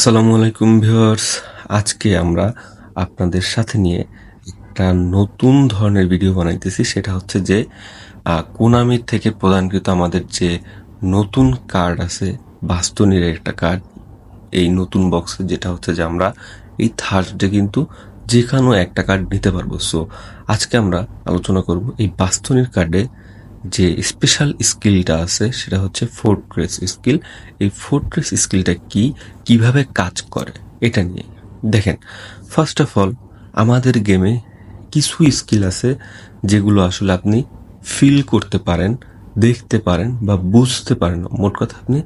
আসসালামু আলাইকুম ভিউয়ার্স। আজকে আমরা আপনাদের সাথে নিয়ে একটা নতুন ধরনের ভিডিও বানাইতেছি। সেটা হচ্ছে যে কোনামির থেকে প্রদানকৃত আমাদের যে নতুন কার্ড আছে, বাস্তনির একটা কার্ড, এই নতুন বক্সে, যেটা হচ্ছে যে আমরা এই থার্সডে কিন্তু যেখানেও একটা কার্ড নিতে পারব। সো, আজকে আমরা আলোচনা করব এই বাস্তনির কার্ডে যে স্পেশাল স্কিলটা আছে, সেটা হচ্ছে ফোর্ট্রেস স্কিল এই ফোর্ট্রেস স্কিলটা কি? কীভাবে কাজ করে? এটা নিয়ে। দেখেন ফার্স্ট অফ অল আমাদের গেমে কিছু স্কিল আছে যেগুলো আসলে আপনি ফিল করতে পারেন, দেখতে পারেন বা বুঝতে পারেন। মোট কথা আপনি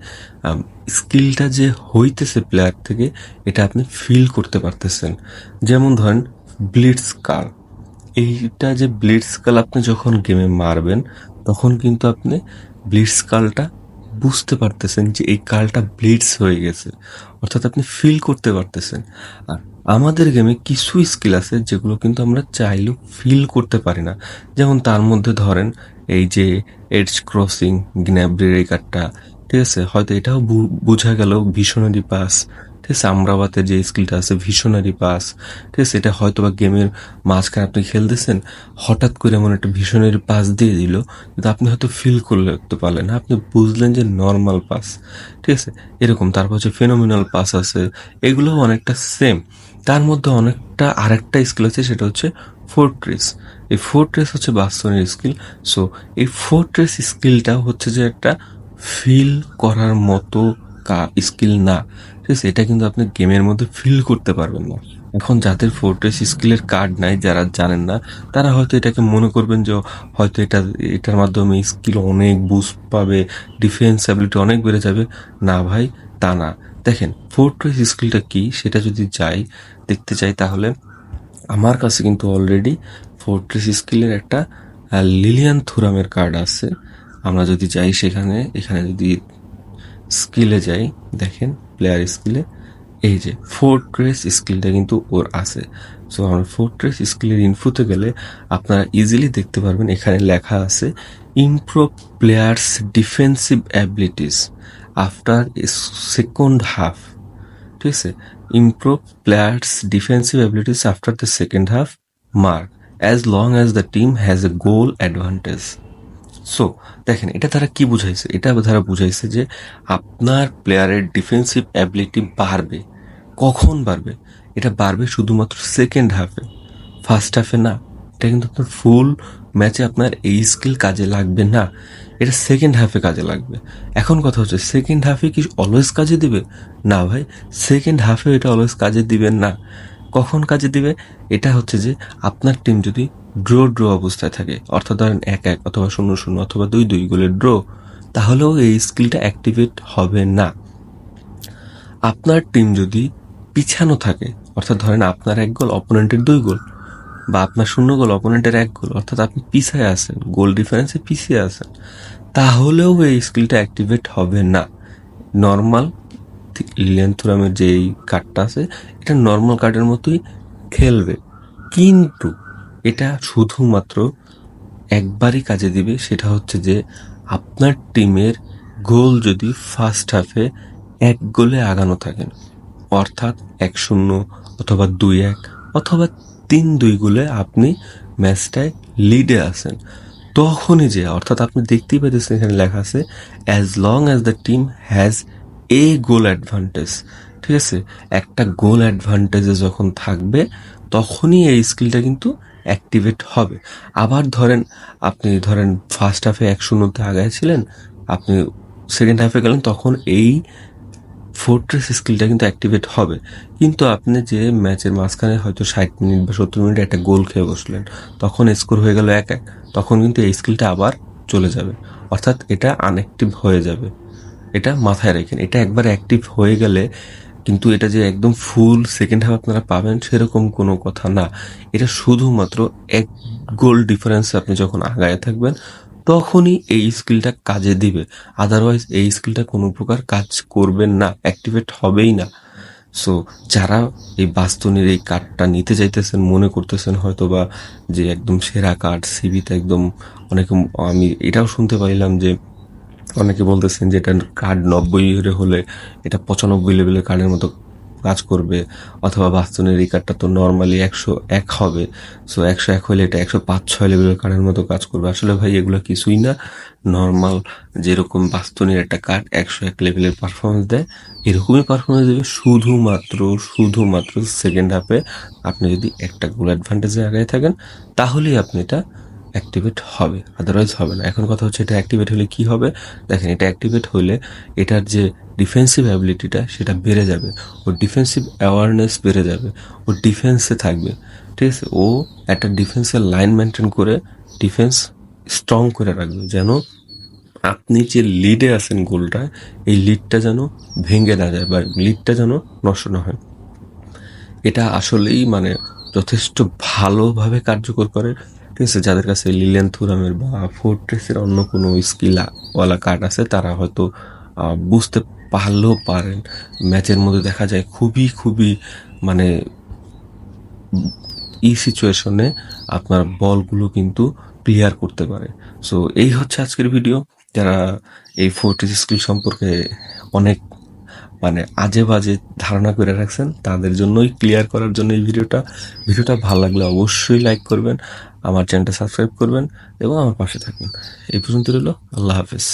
স্কিলটা যে হইতেছে প্লেয়ার থেকে, এটা আপনি ফিল করতে পারতেছেন। যেমন ধরেন ব্লিডস কার এইটা যে ব্লিডস কাল আপনি যখন গেমে মারবেন, তখন কিন্তু আপনি ব্লিডস কালটা বুঝতে পারতেছেন যে এই কালটা ব্লিডস হয়ে গেছে। অর্থাৎ আপনি ফিল করতে পারতেছেন। আর আমাদের গেমে কিছু স্কিল আছে যেগুলো কিন্তু আমরা চাইলেও ফিল করতে পারি না। যেমন তার মধ্যে ধরেন এই যে এডস ক্রসিং গ্ন্যাব্রের কার্ডটা ঠিক আছে? হয়তো এটাও বোঝা গেল ভীষণারি পাস ঠিক আছে আমরাবাতে যে স্কিলটা আছে, ভিশনারি পাস, ঠিক আছে, এটা হয়তো বা গেমের মাঝখানে আপনি খেলতেছেন, হঠাৎ করে এমন একটা ভিশনারি পাস দিয়ে দিল কিন্তু আপনি হয়তো ফিল করতে পারলেন। আপনি বুঝলেন যে নর্মাল পাস, ঠিক আছে, এরকম। তারপর হচ্ছে ফেনোমিনাল পাস আছে, এগুলোও অনেকটা সেম তার মধ্যে অনেকটা আরেকটা স্কিল আছে, সেটা হচ্ছে ফোর্ট্রেস এই ফোর্ট্রেস হচ্ছে বাস্তবের স্কিল সো এই ফোর্ট্রেস স্কিলটা হচ্ছে যে একটা ফিল করার মতো স্কিল না। ঠিক এটা কিন্তু আপনি গেমের মধ্যে ফিল করতে পারবেন না। এখন যাদের ফোর্ট্রেস স্কিলের কার্ড নাই, যারা জানেন না, তারা হয়তো এটাকে মনে করবেন যে, হয়তো এটা, এটার মাধ্যমে স্কিল অনেক বুস্ট পাবে ডিফেন্স অ্যাবিলিটি অনেক বেড়ে যাবে। না ভাই, তা না। দেখেন ফোর্ট্রেস স্কিলটা কি? সেটা যদি যাই, দেখতে চাই তাহলে, আমার কাছে কিন্তু অলরেডি ফোর্ট্রেস স্কিলের একটা লিলিয়ান থুরামের কার্ড আছে। আমরা যদি যাই সেখানে, এখানে যদি স্কিলে যাই, দেখেন প্লেয়ার স্কিলে এই যে ফোর্ট্রেস স্কিলটা কিন্তু ওর আছে। সো আমরা ফোর্ট্রেস স্কিলের ইনফোতে গেলে আপনারা ইজিলি দেখতে পারবেন এখানে লেখা আছে improve players defensive abilities after second half ঠিক আছে? Improve players defensive abilities after the second half mark as long as the team has a goal advantage so দেখেন, এটা তারা কি বুঝাইছে? এটা তারা বুঝাইছে যে আপনার প্লেয়ারের ডিফেন্সিভ অ্যাবিলিটি বাড়বে। কখন বাড়বে? এটা বাড়বে শুধুমাত্র সেকেন্ড হাফে ফার্স্ট হাফে না, এটা কিন্তু আপনার ফুল ম্যাচে আপনার এই স্কিল কাজে লাগবে না। এটা সেকেন্ড হাফে কাজে লাগবে। এখন কথা হচ্ছে সেকেন্ড হাফে কি অলওয়েজ কাজে দিবে? না ভাই সেকেন্ড হাফে এটা অলওয়েজ কাজে দিবেন না। কখন কাজে দিবে? এটা হচ্ছে যে আপনার টিম যদি ড্র ড্র অবস্থায় থাকে। অর্থাৎ ধরেন এক এক অথবা শূন্য শূন্য অথবা দুই দুই গোলের ড্র তাহলেও এই স্কিলটা অ্যাক্টিভেট হবে না। আপনার টিম যদি পিছানো থাকে, অর্থাৎ ধরেন আপনার এক গোল অপোনেন্টের দুই গোল, বা আপনার শূন্য গোল অপোনেন্টের এক গোল, অর্থাৎ আপনি পিছিয়ে আছেন, গোল ডিফারেন্সে পিছিয়ে আছেন, তাহলেও এই স্কিলটা অ্যাক্টিভেট হবে না। নর্মাল লিলেন্থুরামের যে এই কার্ডটা আছে, এটা নর্মাল কার্ডের মতোই খেলবে। কিন্তু এটা শুধুমাত্র একবারই কাজে দিবে, সেটা হচ্ছে যে আপনার টিমের গোল যদি ফার্স্ট হাফে এক গোলে আগানো থাকেন অর্থাৎ এক শূন্য অথবা দুই এক অথবা তিন দুই গোলে আপনি ম্যাচটায় লিডে আসেন তখনই যে, অর্থাৎ আপনি দেখতেই পাইতেছেন এখানে লেখা আছে as long as the team has a goal advantage ঠিক আছে? একটা গোল অ্যাডভান্টেজে যখন থাকবে, তখনই এই স্কিলটা কিন্তু অ্যাক্টিভেট হবে। আবার ধরেন, আপনি ধরেন ফার্স্ট হাফে এক শূন্যতে আগায় ছিলেন আপনি সেকেন্ড হাফে গেলেন, তখন এই ফোর্ট্রেস স্কিলটা কিন্তু অ্যাক্টিভেট হবে। কিন্তু আপনি যে ম্যাচের মাঝখানে হয়তো ষাট মিনিট বা সত্তর মিনিট একটা গোল খেয়ে বসলেন, তখন স্কোর হয়ে গেল এক এক, তখন কিন্তু এই স্কিলটা আবার চলে যাবে। অর্থাৎ এটা আনঅ্যাক্টিভ হয়ে যাবে। এটা মাথায় রাখেন, এটা একবার অ্যাক্টিভ হয়ে গেলে কিন্তু এটা যে একদম ফুল সেকেন্ড হাফ আপনারা পাবেন সেরকম কোনো কথা না। এটা শুধুমাত্র এক গোল ডিফারেন্স আপনি যখন আগায় থাকবেন, তখনই এই স্কিলটা কাজে দিবে। আদারওয়াইজ এই স্কিলটা কোনো প্রকার কাজ করবেন না অ্যাক্টিভেট হবেই না। সো যারা এই বাস্তনের এই কার্ডটা নিতে চাইতেছেন, মনে করতেছেন হয়তো বা যে একদম সেরা কার্ড সিবিতে একদম অনেক, আমি এটাও শুনতে পাইলাম যে অনেকে বলতেছেন যে এটা কার্ড নব্বই হলে এটা পঁচানব্বই লেভেলের কার্ডের মতো কাজ করবে, অথবা বাস্তনের এই কার্ডটা তো নর্মালি একশো এক হবে সো একশো এক হলে এটা একশো পাঁচ, ছয় লেভেলের কার্ডের মতো কাজ করবে। আসলে ভাই, এগুলো কিছুই না। নর্মাল যেরকম বাস্তনের একটা কার্ড একশো এক লেভেলের পারফরমেন্স দেয়, এরকমই পারফরমেন্স দেবে। শুধুমাত্র শুধুমাত্র সেকেন্ড হাফে আপনি যদি একটা গোল অ্যাডভান্টেজে আগে থাকেন, তাহলেই আপনি এটা অ্যাক্টিভেট হবে আদারওয়াইজ হবে না। এখন কথা হচ্ছে এটা অ্যাক্টিভেট হলে কি হবে? দেখেন, এটা অ্যাক্টিভেট হলে এটার যে ডিফেন্সিভ অ্যাবিলিটিটা সেটা বেড়ে যাবে। ও ডিফেন্সিভ অ্যাওয়ারনেস বেড়ে যাবে। ও ডিফেন্সে থাকবে। ঠিক আছে? ও একটা ডিফেন্সের লাইন মেনটেন করে ডিফেন্স স্ট্রং করে রাখবে। যেন আপনি যে লিডে আছেন গোলটা এই লিডটা যেন ভেঙে না যায় বা লিডটা যেন নষ্ট না হয়। এটা আসলেই মানে যথেষ্ট ভালোভাবে কার্যকর করে। ঠিক আছে? যাদের কাছে লিলেন থুরামের বা ফোর্ট্রেসের অন্য কোনো স্কিল ওয়ালা কার্ড আছে, তারা হয়তো বুঝতে পারলেও পারেন। ম্যাচের মধ্যে দেখা যায় খুবই খুবই মানে এই সিচুয়েশনে আপনার বলগুলো কিন্তু ক্লিয়ার করতে পারে। সো এই হচ্ছে আজকের ভিডিও যারা এই ফোর্টিস স্কিল সম্পর্কে অনেক মানে আজে বাজে ধারণা করে রাখছেন, তাদের জন্যই ক্লিয়ার করার জন্য এই ভিডিওটা। ভিডিওটা ভালো লাগলে অবশ্যই লাইক করবেন, আমার চ্যানেলটা সাবস্ক্রাইব করবেন এবং আমার পাশে থাকবেন। এই পর্যন্ত রইল, আল্লাহ হাফেজ।